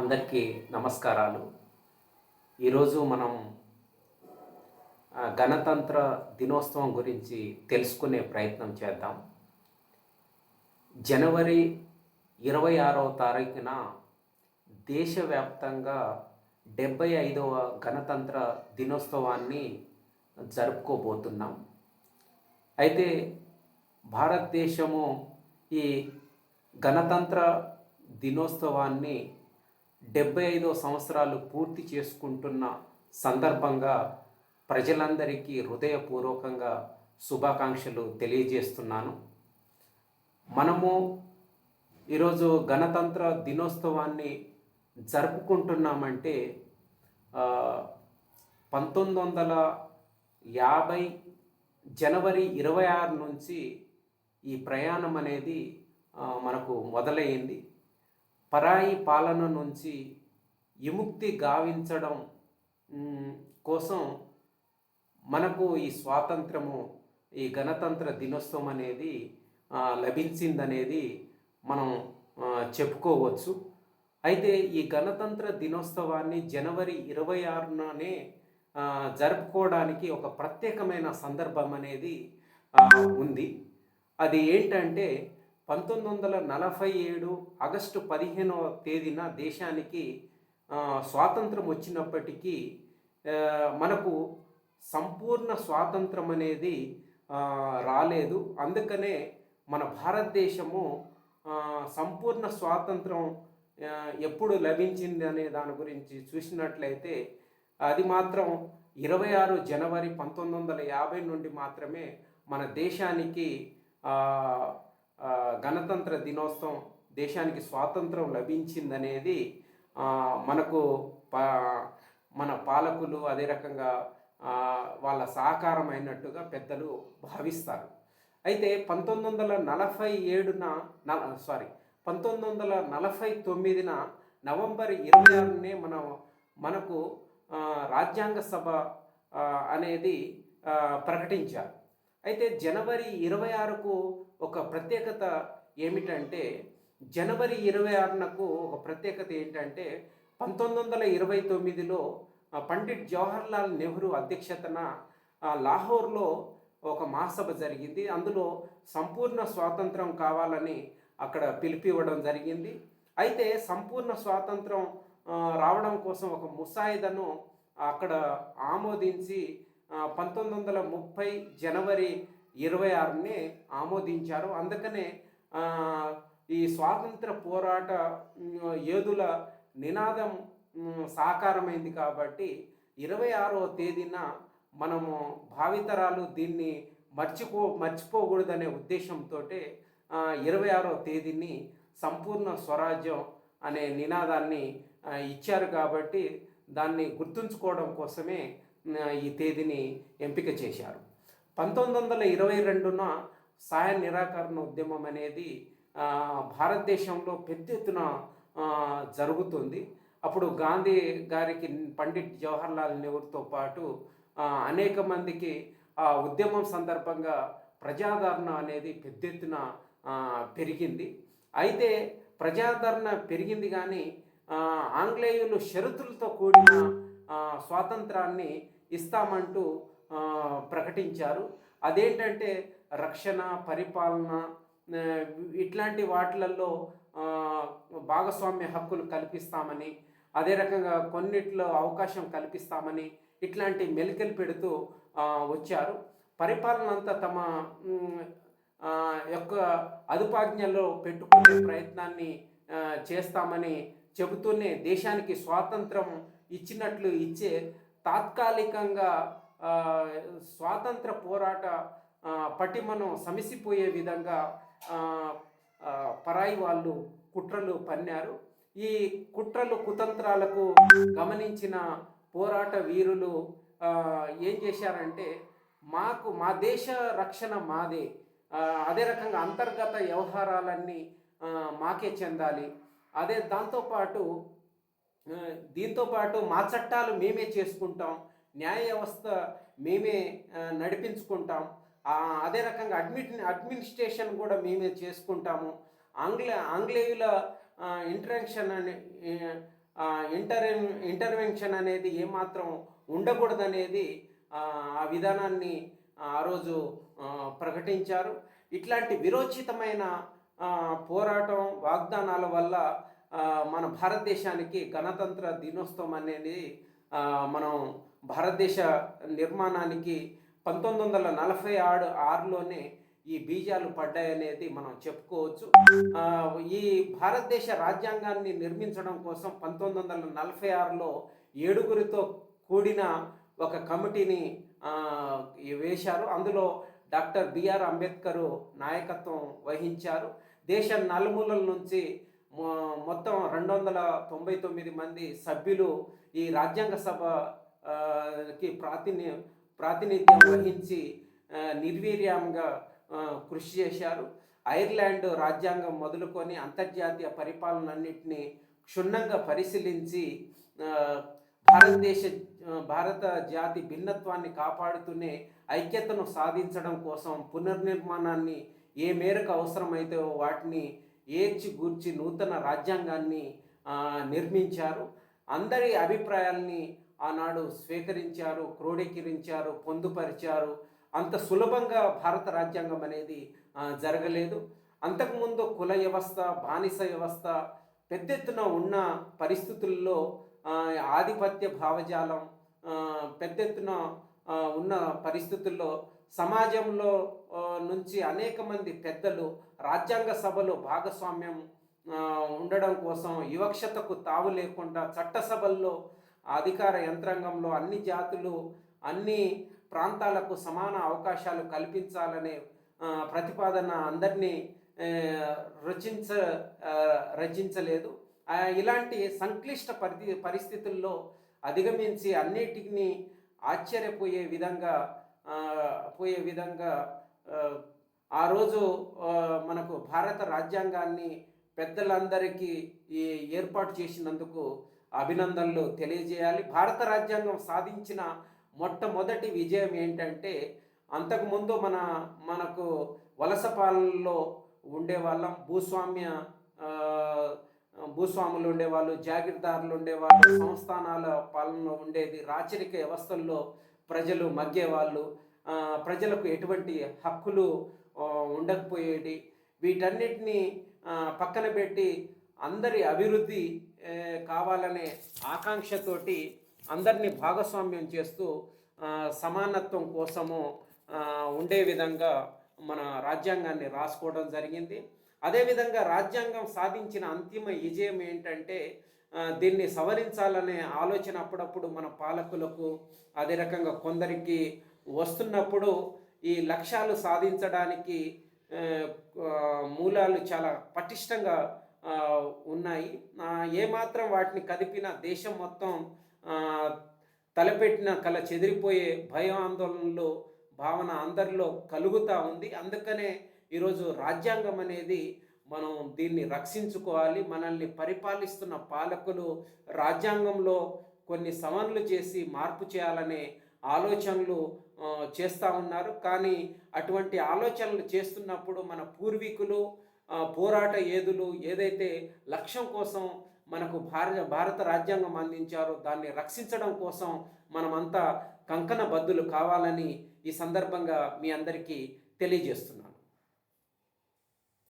అందరికీ నమస్కారాలు. ఈరోజు మనం గణతంత్ర దినోత్సవం గురించి తెలుసుకునే ప్రయత్నం చేద్దాం. జనవరి ఇరవై ఆరవ తారీఖున దేశవ్యాప్తంగా డెబ్బై ఐదవ గణతంత్ర దినోత్సవాన్ని జరుపుకోబోతున్నాం. అయితే భారతదేశము ఈ గణతంత్ర దినోత్సవాన్ని డెబ్బై ఐదో సంవత్సరాలు పూర్తి చేసుకుంటున్న సందర్భంగా ప్రజలందరికీ హృదయపూర్వకంగా శుభాకాంక్షలు తెలియజేస్తున్నాను. మనము ఈరోజు గణతంత్ర దినోత్సవాన్ని జరుపుకుంటున్నామంటే పంతొమ్మిది వందల యాభై జనవరి ఇరవై ఆరు నుంచి ఈ ప్రయాణం అనేది మనకు మొదలైంది. పరాయి పాలన నుంచి విముక్తి గావించడం కోసం మనకు ఈ స్వాతంత్రము ఈ గణతంత్ర దినోత్సవం అనేది లభించిందనేది మనం చెప్పుకోవచ్చు. అయితే ఈ గణతంత్ర దినోత్సవాన్ని జనవరి ఇరవై ఆరుననే జరుపుకోవడానికి ఒక ప్రత్యేకమైన సందర్భం అనేది ఉంది. అది ఏంటంటే పంతొమ్మిది వందల నలభై ఏడు ఆగస్టు పదిహేనవ తేదీన దేశానికి స్వాతంత్రం వచ్చినప్పటికీ మనకు సంపూర్ణ స్వాతంత్రం అనేది రాలేదు. అందుకనే మన భారతదేశము సంపూర్ణ స్వాతంత్రం ఎప్పుడు లభించింది అనే దాని గురించి చూసినట్లయితే అది మాత్రం ఇరవై ఆరు జనవరి పంతొమ్మిది వందల యాభై నుండి మాత్రమే మన దేశానికి గణతంత్ర దినోత్సవం దేశానికి స్వాతంత్రం లభించిందనేది మనకు పా మన పాలకులు అదే రకంగా వాళ్ళ సహకారం అయినట్టుగా పెద్దలు భావిస్తారు. అయితే పంతొమ్మిది వందల నలభై ఏడున సారీ పంతొమ్మిది వందల నలభై తొమ్మిదిన నవంబర్ ఇరవై ఆరునే మనం మనకు రాజ్యాంగ సభ అనేది ప్రకటించారు. అయితే జనవరి ఇరవై ఆరుకు ఒక ప్రత్యేకత ఏమిటంటే జనవరి ఇరవై ఆరునకు ఒక ప్రత్యేకత ఏంటంటే పంతొమ్మిది వందల ఇరవై తొమ్మిదిలో పండిట్ జవహర్లాల్ నెహ్రూ అధ్యక్షతన లాహోర్లో ఒక మహాసభ జరిగింది. అందులో సంపూర్ణ స్వాతంత్రం కావాలని అక్కడ పిలిపివ్వడం జరిగింది. అయితే సంపూర్ణ స్వాతంత్రం రావడం కోసం ఒక ముసాయిదాను అక్కడ ఆమోదించి పంతొమ్మిది వందల ముప్పై జనవరి ఇరవై ఆరుని ఆమోదించారు. అందుకనే ఈ స్వాతంత్ర పోరాట యోధుల నినాదం సాకారమైంది కాబట్టి ఇరవై ఆరో తేదీన మనము భావితరాలు దీన్ని మర్చిపో మర్చిపోకూడదనే ఉద్దేశంతో ఇరవై ఆరవ తేదీని సంపూర్ణ స్వరాజ్యం అనే నినాదాన్ని ఇచ్చారు కాబట్టి దాన్ని గుర్తుంచుకోవడం కోసమే ఈ తేదీని ఎంపిక చేశారు. పంతొమ్మిది వందల ఇరవై రెండున సాయ నిరాకరణ ఉద్యమం అనేది భారతదేశంలో పెద్ద ఎత్తున జరుగుతుంది. అప్పుడు గాంధీ గారికి పండిట్ జవహర్లాల్ నెహ్రూతో పాటు అనేక మందికి ఆ ఉద్యమం సందర్భంగా ప్రజాదరణ అనేది పెద్ద ఎత్తున పెరిగింది. అయితే ప్రజాదరణ పెరిగింది కానీ ఆంగ్లేయులు షరతులతో కూడిన స్వాతంత్రాన్ని ఇస్తామంటూ ప్రకటించారు. అదేంటంటే రక్షణ పరిపాలన ఇట్లాంటి వాటిలలో భాగస్వామ్య హక్కులు కల్పిస్తామని అదే రకంగా కొన్నిట్లో అవకాశం కల్పిస్తామని ఇట్లాంటి మెలికలు పెడుతూ వచ్చారు. పరిపాలన అంతా తమ యొక్క అదుపాజ్ఞలో పెట్టుకునే ప్రయత్నాన్ని చేస్తామని చెబుతూనే దేశానికి స్వాతంత్రం ఇచ్చినట్లు ఇచ్చే తాత్కాలికంగా స్వాతంత్ర పోరాట పటిమను సమిసిపోయే విధంగా పరాయి వాళ్ళు కుట్రలు పన్నారు. ఈ కుట్రలు కుతంత్రాలకు గమనించిన పోరాట వీరులు ఏం చేశారంటే మాకు మా దేశ రక్షణ మాదే అదే రకంగా అంతర్గత వ్యవహారాలన్నీ మాకే చెందాలి. అదే దాంతోపాటు దీంతోపాటు దీంతో పాటు మా చట్టాలు మేమే చేసుకుంటాం న్యాయ వ్యవస్థ మేమే నడిపించుకుంటాం. అదే రకంగా అడ్మిట్ అడ్మినిస్ట్రేషన్ కూడా మేమే చేసుకుంటాము. ఆంగ్ల ఆంగ్లేయుల ఇంటరాక్షన్ అని ఇంటర్ ఇంటర్వెన్షన్ అనేది ఏమాత్రం ఉండకూడదనేది ఆ, ఆ విధానాన్ని ఆ రోజు ప్రకటించారు. ఇట్లాంటి విరోచితమైన పోరాటం వాగ్దానాల వల్ల మన భారతదేశానికి గణతంత్ర దినోత్సవం అనేది మనం భారతదేశ నిర్మాణానికి పంతొమ్మిది వందల నలభై ఆరు ఆరులోనే ఈ బీజాలు పడ్డాయనేది మనం చెప్పుకోవచ్చు. ఈ భారతదేశ రాజ్యాంగాన్ని నిర్మించడం కోసం పంతొమ్మిది వందల నలభై ఆరులో ఏడుగురితో కూడిన ఒక కమిటీని వేశారు. అందులో డాక్టర్ బిఆర్ అంబేద్కర్ నాయకత్వం వహించారు. దేశ నలుమూలల నుంచి మొత్తం రెండు వందల తొంభై తొమ్మిది మంది సభ్యులు ఈ రాజ్యాంగ సభకి ప్రాతిని ప్రాతినిధ్యం వహించి నిర్వీర్యంగా కృషి చేశారు. ఐర్లాండ్ రాజ్యాంగం మొదలుకొని అంతర్జాతీయ పరిపాలనన్నింటినీ క్షుణ్ణంగా పరిశీలించి భారతదేశ భారత జాతి భిన్నత్వాన్ని కాపాడుతూనే ఐక్యతను సాధించడం కోసం పునర్నిర్మాణాన్ని ఏ మేరకు అవసరమైతే వాటిని ఏర్చి గూర్చి నూతన రాజ్యాంగాన్ని నిర్మించారు. అందరి అభిప్రాయాల్ని ఆనాడు స్వీకరించారు క్రోడీకరించారు పొందుపరిచారు. అంత సులభంగా భారత రాజ్యాంగం అనేది జరగలేదు. అంతకుముందు కుల వ్యవస్థ బానిస వ్యవస్థ పెద్ద ఎత్తున ఉన్న పరిస్థితుల్లో ఆధిపత్య భావజాలం పెద్ద ఎత్తున ఉన్న పరిస్థితుల్లో సమాజంలో నుంచి అనేక మంది పెద్దలు రాజ్యాంగ సభలో భాగస్వామ్యం ఉండడం కోసం వివక్షతకు తావు లేకుండా చట్టసభల్లో అధికార యంత్రాంగంలో అన్ని జాతులు అన్ని ప్రాంతాలకు సమాన అవకాశాలు కల్పించాలనే ప్రతిపాదన అందరినీ రచించ రచించలేదు. ఇలాంటి సంక్లిష్ట పరి పరిస్థితుల్లో అధిగమించి అన్నిటినీ ఆశ్చర్యపోయే విధంగా పోయే విధంగా ఆ, రోజు మనకు భారత రాజ్యాంగాన్ని పెద్దలందరికీ ఈ ఏర్పాటు చేసినందుకు అభినందనలు తెలియజేయాలి. భారత రాజ్యాంగం సాధించిన మొట్టమొదటి విజయం ఏంటంటే అంతకుముందు మన మనకు వలస పాలనలో ఉండేవాళ్ళం. భూస్వామ్య భూస్వాములు ఉండేవాళ్ళు జాగీర్దారులు ఉండేవాళ్ళు సంస్థానాల పాలనలో ఉండేది రాచరిక వ్యవస్థల్లో ప్రజలు మగ్గేవాళ్ళు ప్రజలకు ఎటువంటి హక్కులు ఉండకపోయేవి ఉండకపోయేటి వీటన్నిటిని పక్కన పెట్టి అందరి అభివృద్ధి కావాలనే ఆకాంక్షతోటి అందరినీ భాగస్వామ్యం చేస్తూ సమానత్వం కోసము ఉండే విధంగా మన రాజ్యాంగాన్ని రాసుకోవడం జరిగింది. అదేవిధంగా రాజ్యాంగం సాధించిన అంతిమ విజయం ఏంటంటే దీన్ని సవరించాలనే ఆలోచన అప్పుడప్పుడు మన పాలకులకు అదే రకంగా కొందరికి వస్తున్నప్పుడు ఈ లక్ష్యాలు సాధించడానికి మూలాలు చాలా పటిష్టంగా ఉన్నాయి. ఏమాత్రం వాటిని కదిపిన దేశం మొత్తం తలపెట్టిన కల చెదిరిపోయే భయం ఆందోళనలు భావన అందరిలో కలుగుతూ ఉంది. అందుకనే ఈరోజు రాజ్యాంగం అనేది మనం దీన్ని రక్షించుకోవాలి మనల్ని పరిపాలిస్తున్న పాలకులు రాజ్యాంగంలో కొన్ని సవరణలు చేసి మార్పు చేయాలనే ఆలోచనలు చేస్తూ ఉన్నారు. కానీ అటువంటి ఆలోచనలు చేస్తున్నప్పుడు మన పూర్వీకులు పోరాట ఏదులు ఏదైతే లక్ష్యం కోసం మనకు భారత భారత రాజ్యాంగం అందించారో దాన్ని రక్షించడం కోసం మనమంతా కంకణ బద్దులు కావాలని ఈ సందర్భంగా మీ అందరికీ తెలియజేస్తున్నాను